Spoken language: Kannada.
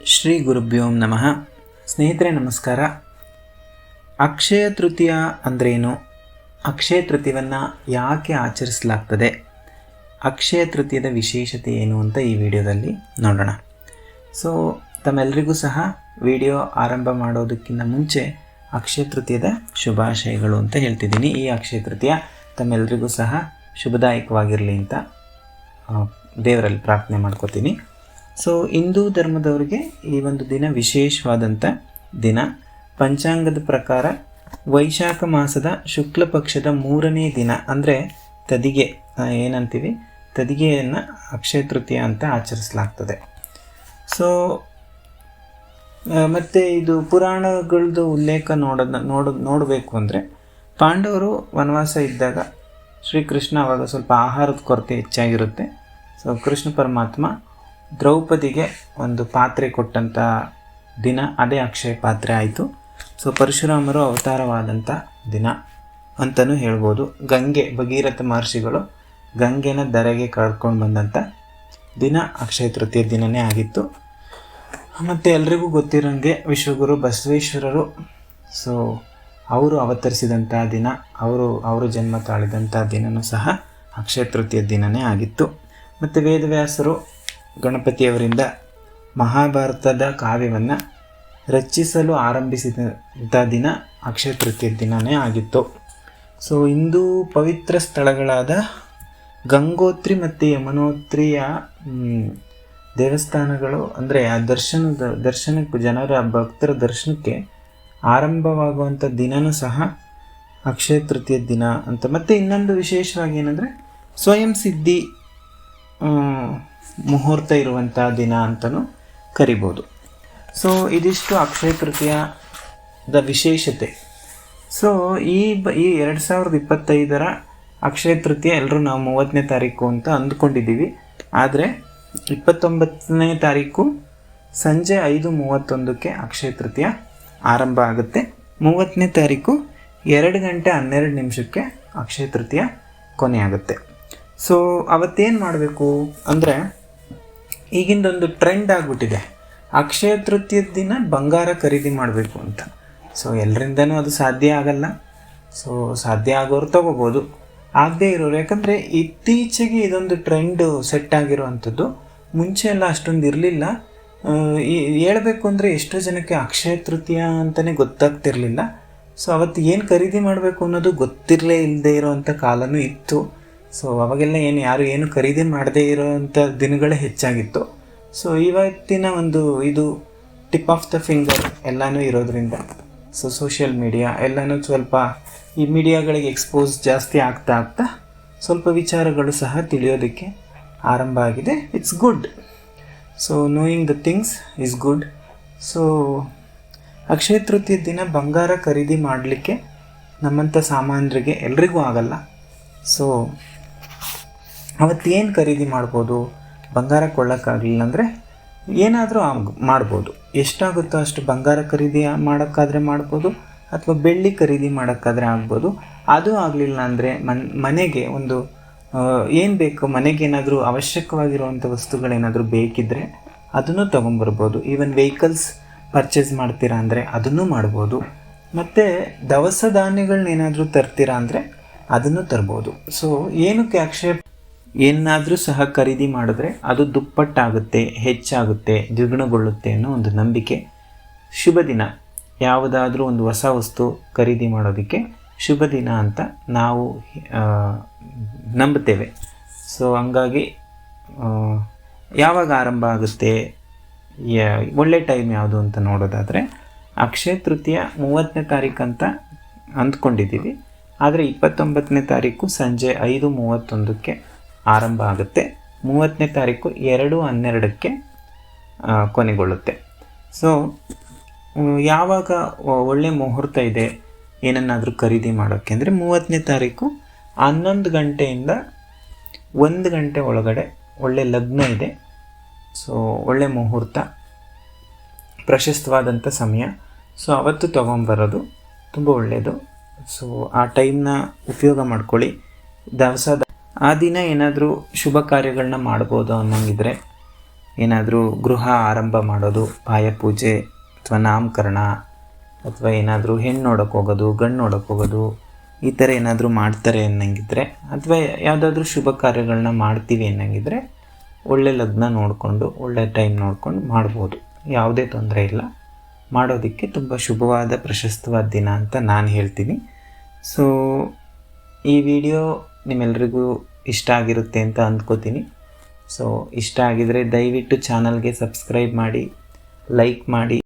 ಶ್ರೀ ಗುರುಭ್ಯೋ ನಮಃ. ಸ್ನೇಹಿತರೆ, ನಮಸ್ಕಾರ. ಅಕ್ಷಯ ತೃತೀಯ ಅಂದ್ರೇನು? ಅಕ್ಷಯ ತೃತೀಯವನ್ನು ಯಾಕೆ ಆಚರಿಸಲಾಗ್ತದೆ? ಅಕ್ಷಯ ತೃತೀಯದ ವಿಶೇಷತೆ ಏನು ಅಂತ ಈ ವಿಡಿಯೋದಲ್ಲಿ ನೋಡೋಣ. ಸೊ ತಮ್ಮೆಲ್ಲರಿಗೂ ಸಹ ವಿಡಿಯೋ ಆರಂಭ ಮಾಡೋದಕ್ಕಿಂತ ಮುಂಚೆ ಅಕ್ಷಯ ತೃತೀಯದ ಶುಭಾಶಯಗಳು ಅಂತ ಹೇಳ್ತಿದ್ದೀನಿ. ಈ ಅಕ್ಷಯ ತೃತೀಯ ತಮ್ಮೆಲ್ಲರಿಗೂ ಸಹ ಶುಭದಾಯಕವಾಗಿರಲಿ ಅಂತ ದೇವರಲ್ಲಿ ಪ್ರಾರ್ಥನೆ ಮಾಡ್ಕೋತೀನಿ. ಸೊ ಹಿಂದೂ ಧರ್ಮದವರಿಗೆ ಈ ಒಂದು ದಿನ ವಿಶೇಷವಾದಂಥ ದಿನ ಪಂಚಾಂಗದ ಪ್ರಕಾರ ವೈಶಾಖ ಮಾಸದ ಶುಕ್ಲ ಪಕ್ಷದ ಮೂರನೇ ದಿನ, ಅಂದರೆ ತದಿಗೆ ಏನಂತೀವಿ? ತದಿಗೆಯನ್ನು ಅಕ್ಷಯ ತೃತೀಯ ಅಂತ ಆಚರಿಸಲಾಗ್ತದೆ. ಸೊ ಮತ್ತು ಇದು ಪುರಾಣಗಳದ್ದು ಉಲ್ಲೇಖ ನೋಡೋದ, ನೋಡ, ನೋಡಬೇಕು ಅಂದರೆ ಪಾಂಡವರು ವನವಾಸ ಇದ್ದಾಗ ಶ್ರೀಕೃಷ್ಣ ಅವಾಗ ಸ್ವಲ್ಪ ಆಹಾರದ ಕೊರತೆ ಹೆಚ್ಚಾಗಿರುತ್ತೆ. ಸೊ ಕೃಷ್ಣ ಪರಮಾತ್ಮ ದ್ರೌಪದಿಗೆ ಒಂದು ಪಾತ್ರೆ ಕೊಟ್ಟಂಥ ದಿನ, ಅದೇ ಅಕ್ಷಯ ಪಾತ್ರೆ ಆಯಿತು. ಸೊ ಪರಶುರಾಮರು ಅವತಾರವಾದಂಥ ದಿನ ಅಂತಲೂ ಹೇಳ್ಬೋದು. ಗಂಗೆ, ಭಗೀರಥ ಮಹರ್ಷಿಗಳು ಗಂಗೆನ ಧರೆಗೆ ಕಳ್ಕೊಂಡು ಬಂದಂಥ ದಿನ, ಅಕ್ಷಯ ತೃತೀಯ ದಿನವೇ ಆಗಿತ್ತು. ಮತ್ತು ಎಲ್ರಿಗೂ ಗೊತ್ತಿರೋಂಗೆ ವಿಶ್ವಗುರು ಬಸವೇಶ್ವರರು ಸೊ ಅವರು ಅವತರಿಸಿದಂಥ ದಿನ, ಅವರು ಅವರು ಜನ್ಮ ತಾಳಿದಂಥ ದಿನವೂ ಸಹ ಅಕ್ಷಯ ತೃತೀಯ ದಿನವೇ ಆಗಿತ್ತು. ಮತ್ತು ವೇದವ್ಯಾಸರು ಗಣಪತಿಯವರಿಂದ ಮಹಾಭಾರತದ ಕಾವ್ಯವನ್ನು ರಚಿಸಲು ಆರಂಭಿಸಿದಂಥ ದಿನ ಅಕ್ಷಯ ತೃತೀಯ ದಿನವೇ ಆಗಿತ್ತು. ಸೊ ಹಿಂದೂ ಪವಿತ್ರ ಸ್ಥಳಗಳಾದ ಗಂಗೋತ್ರಿ ಮತ್ತು ಯಮನೋತ್ರಿಯ ದೇವಸ್ಥಾನಗಳು, ಅಂದರೆ ಆ ದರ್ಶನದ ದರ್ಶನಕ್ಕೆ, ಜನರ ಭಕ್ತರ ದರ್ಶನಕ್ಕೆ ಆರಂಭವಾಗುವಂಥ ದಿನನೂ ಸಹ ಅಕ್ಷಯ ತೃತೀಯ ದಿನ ಅಂತ. ಮತ್ತು ಇನ್ನೊಂದು ವಿಶೇಷವಾಗಿ ಏನಂದರೆ ಸ್ವಯಂ ಸಿದ್ಧಿ ಮುಹೂರ್ತ ಇರುವಂಥ ದಿನ ಅಂತಲೂ ಕರಿಬೋದು. ಸೊ ಇದಿಷ್ಟು ಅಕ್ಷಯ ತೃತೀಯದ ವಿಶೇಷತೆ. ಸೊ ಈ ಬ, ಈ ಎರಡು ಸಾವಿರದ ಇಪ್ಪತ್ತೈದರ ಅಕ್ಷಯ ತೃತೀಯ ಎಲ್ಲರೂ ನಾವು ಮೂವತ್ತನೇ ತಾರೀಕು ಅಂತ ಅಂದ್ಕೊಂಡಿದ್ದೀವಿ. ಆದರೆ, ಇಪ್ಪತ್ತೊಂಬತ್ತನೇ ತಾರೀಕು ಸಂಜೆ ಐದು ಮೂವತ್ತೊಂದಕ್ಕೆ ಅಕ್ಷಯ ತೃತೀಯ ಆರಂಭ ಆಗುತ್ತೆ. ಮೂವತ್ತನೇ ತಾರೀಕು ಎರಡು ಗಂಟೆ ಹನ್ನೆರಡು ನಿಮಿಷಕ್ಕೆ ಅಕ್ಷಯ ತೃತೀಯ ಕೊನೆಯಾಗುತ್ತೆ. ಸೊ ಅವತ್ತೇನು ಮಾಡಬೇಕು ಅಂದರೆ ಈಗಿಂದೊಂದು ಟ್ರೆಂಡ್ ಆಗಿಬಿಟ್ಟಿದೆ. ಅಕ್ಷಯ ತೃತೀಯದ ದಿನ ಬಂಗಾರ ಖರೀದಿ ಮಾಡಬೇಕು ಅಂತ. ಸೊ ಎಲ್ಲರಿಂದನೂ ಅದು ಸಾಧ್ಯ ಆಗಲ್ಲ. ಸೊ ಸಾಧ್ಯ ಆಗೋರು ತಗೋಬೋದು. ಆಗದೇ ಇರೋರು, ಯಾಕಂದರೆ ಇತ್ತೀಚೆಗೆ ಇದೊಂದು ಟ್ರೆಂಡ್ ಸೆಟ್ ಆಗಿರುವಂಥದ್ದು. ಮುಂಚೆ ಎಲ್ಲ ಅಷ್ಟೊಂದು ಇರಲಿಲ್ಲ. ಹೇಳಬೇಕು ಅಂದರೆ ಎಷ್ಟೋ ಜನಕ್ಕೆ ಅಕ್ಷಯ ತೃತೀಯ ಅಂತಲೇ ಗೊತ್ತಾಗ್ತಿರಲಿಲ್ಲ. ಸೊ ಅವತ್ತು ಏನು ಖರೀದಿ ಮಾಡಬೇಕು ಅನ್ನೋದು ಗೊತ್ತಿರಲೇ ಇಲ್ಲದೆ ಇರೋವಂಥ ಕಾಲನೂ ಇತ್ತು. ಸೊ ಅವಾಗೆಲ್ಲ ಏನು ಯಾರು ಏನು ಖರೀದಿ ಮಾಡದೇ ಇರೋವಂಥ ದಿನಗಳೇ ಹೆಚ್ಚಾಗಿತ್ತು. ಸೊ ಇವತ್ತಿನ ಒಂದು ಇದು ಟಿಪ್ ಆಫ್ ದ ಫಿಂಗರ್ ಎಲ್ಲನೂ ಇರೋದ್ರಿಂದ. ಸೊ ಸೋಷಿಯಲ್ ಮೀಡಿಯಾ ಎಲ್ಲನೂ ಸ್ವಲ್ಪ ಈ ಮೀಡಿಯಾಗಳಿಗೆ ಎಕ್ಸ್ಪೋಸ್ ಜಾಸ್ತಿ ಆಗ್ತಾ ಆಗ್ತಾ ಸ್ವಲ್ಪ ವಿಚಾರಗಳು ಸಹ ತಿಳಿಯೋದಕ್ಕೆ ಆರಂಭ ಆಗಿದೆ. It's good so knowing the things is good so Akshaya Tritiya ದಿನ ಬಂಗಾರ ಖರೀದಿ ಮಾಡಲಿಕ್ಕೆ ನಮ್ಮಂಥ ಸಾಮಾನ್ಯರಿಗೆ ಎಲ್ರಿಗೂ ಆಗಲ್ಲ. ಸೊ ಅವತ್ತೇನು ಖರೀದಿ ಮಾಡ್ಬೋದು? ಬಂಗಾರ ಕೊಳ್ಳೋಕ್ಕಾಗಲಿಲ್ಲ ಅಂದರೆ ಏನಾದರೂ ಮಾಡ್ಬೋದು. ಎಷ್ಟಾಗುತ್ತೋ ಅಷ್ಟು ಬಂಗಾರ ಖರೀದಿ ಮಾಡೋಕ್ಕಾದರೆ ಮಾಡ್ಬೋದು ಅಥವಾ ಬೆಳ್ಳಿ ಖರೀದಿ ಮಾಡೋಕ್ಕಾದರೆ ಆಗ್ಬೋದು. ಅದು ಆಗಲಿಲ್ಲ ಅಂದರೆ ಮನ್, ಮನೆಗೆ ಒಂದು ಏನು ಬೇಕು? ಮನೆಗೆ ಏನಾದರೂ ಅವಶ್ಯಕವಾಗಿರುವಂಥ ವಸ್ತುಗಳೇನಾದರೂ ಬೇಕಿದ್ದರೆ ಅದನ್ನು ತೊಗೊಂಬರ್ಬೋದು. ಈವನ್ ವೆಹಿಕಲ್ಸ್ ಪರ್ಚೇಸ್ ಮಾಡ್ತೀರಾ ಅಂದರೆ ಅದನ್ನು ಮಾಡ್ಬೋದು. ಮತ್ತು ದವಸ ಧಾನ್ಯಗಳನ್ನೇನಾದರೂ ತರ್ತೀರಾ ಅಂದರೆ ಅದನ್ನು ತರ್ಬೋದು. ಸೊ ಏನಕ್ಕೆ ಅಕ್ಷಯ ಏನಾದರೂ ಸಹ ಖರೀದಿ ಮಾಡಿದ್ರೆ ಅದು ದುಪ್ಪಟ್ಟಾಗುತ್ತೆ, ಹೆಚ್ಚಾಗುತ್ತೆ, ದ್ವಿಗುಣಗೊಳ್ಳುತ್ತೆ ಅನ್ನೋ ಒಂದು ನಂಬಿಕೆ. ಶುಭ ದಿನ. ಯಾವುದಾದ್ರೂ ಒಂದು ಹೊಸ ವಸ್ತು ಖರೀದಿ ಮಾಡೋದಕ್ಕೆ ಶುಭ ದಿನ ಅಂತ ನಾವು ನಂಬುತ್ತೇವೆ. ಸೊ ಹಂಗಾಗಿ ಯಾವಾಗ ಆರಂಭ ಆಗುತ್ತೆ ಒಳ್ಳೆ ಟೈಮ್ ಯಾವುದು ಅಂತ ನೋಡೋದಾದರೆ, ಅಕ್ಷಯ ತೃತೀಯ ಮೂವತ್ತನೇ ತಾರೀಕು ಅಂತ ಅಂದ್ಕೊಂಡಿದ್ದೀವಿ. ಆದರೆ ಇಪ್ಪತ್ತೊಂಬತ್ತನೇ ತಾರೀಕು ಸಂಜೆ ಐದು ಮೂವತ್ತೊಂದಕ್ಕೆ ಆರಂಭ ಆಗುತ್ತೆ. ಮೂವತ್ತನೇ ತಾರೀಕು ಎರಡು ಹನ್ನೆರಡಕ್ಕೆ ಕೊನೆಗೊಳ್ಳುತ್ತೆ. ಸೊ ಯಾವಾಗ ಒಳ್ಳೆ ಮುಹೂರ್ತ ಇದೆ, ಏನನ್ನಾದರೂ ಖರೀದಿ ಮಾಡೋಕ್ಕೆ ಅಂದರೆ ಮೂವತ್ತನೇ ತಾರೀಕು ಹನ್ನೊಂದು ಗಂಟೆಯಿಂದ ಒಂದು ಗಂಟೆ ಒಳಗಡೆ ಒಳ್ಳೆ ಲಗ್ನ ಇದೆ. ಸೊ ಒಳ್ಳೆ ಮುಹೂರ್ತ ಪ್ರಶಸ್ತವಾದಂಥ ಸಮಯ. ಸೊ ಅವತ್ತು ತೊಗೊಂಬರೋದು ತುಂಬ ಒಳ್ಳೆಯದು ಸೊ ಆ ಟೈಮ್ನ ಉಪಯೋಗ ಮಾಡ್ಕೊಳ್ಳಿ. ದವಸ ಆ ದಿನ ಏನಾದರೂ ಶುಭ ಕಾರ್ಯಗಳನ್ನ ಮಾಡ್ಬೋದು ಅನ್ನೋಂಗಿದ್ರೆ ಏನಾದರೂ ಗೃಹ ಆರಂಭ ಮಾಡೋದು ಪಾಯ ಪೂಜೆ ಅಥವಾ ನಾಮಕರಣ ಅಥವಾ ಏನಾದರೂ ಹೆಣ್ಣು ನೋಡೋಕೆ ಹೋಗೋದು, ಗಂಡು ನೋಡೋಕೆ ಹೋಗೋದು, ಈ ಥರ ಏನಾದರೂ ಮಾಡ್ತಾರೆ ಅನ್ನಂಗಿದ್ರೆ ಅಥವಾ ಯಾವುದಾದ್ರೂ ಶುಭ ಕಾರ್ಯಗಳನ್ನ ಮಾಡ್ತೀವಿ ಅನ್ನಂಗಿದ್ರೆ ಒಳ್ಳೆ ಲಗ್ನ ನೋಡಿಕೊಂಡು, ಒಳ್ಳೆ ಟೈಮ್ ನೋಡಿಕೊಂಡು ಮಾಡ್ಬೋದು. ಯಾವುದೇ ತೊಂದರೆ ಇಲ್ಲ. ಮಾಡೋದಕ್ಕೆ ತುಂಬ ಶುಭವಾದ, ಪ್ರಶಸ್ತವಾದ ದಿನ ಅಂತ ನಾನು ಹೇಳ್ತೀನಿ. ಸೊ ಈ ವಿಡಿಯೋ ನಿಮ್ಮೆಲ್ರಿಗೂ ಇಷ್ಟ ಆಗಿರುತ್ತೆ ಅಂತ ಅಂದ್ಕೋತೀನಿ. ಸೊ ಇಷ್ಟ ಆಗಿದರೆ ದಯವಿಟ್ಟು ಚಾನಲ್ಗೆ ಸಬ್ಸ್ಕ್ರೈಬ್ ಮಾಡಿ ಲೈಕ್ ಮಾಡಿ.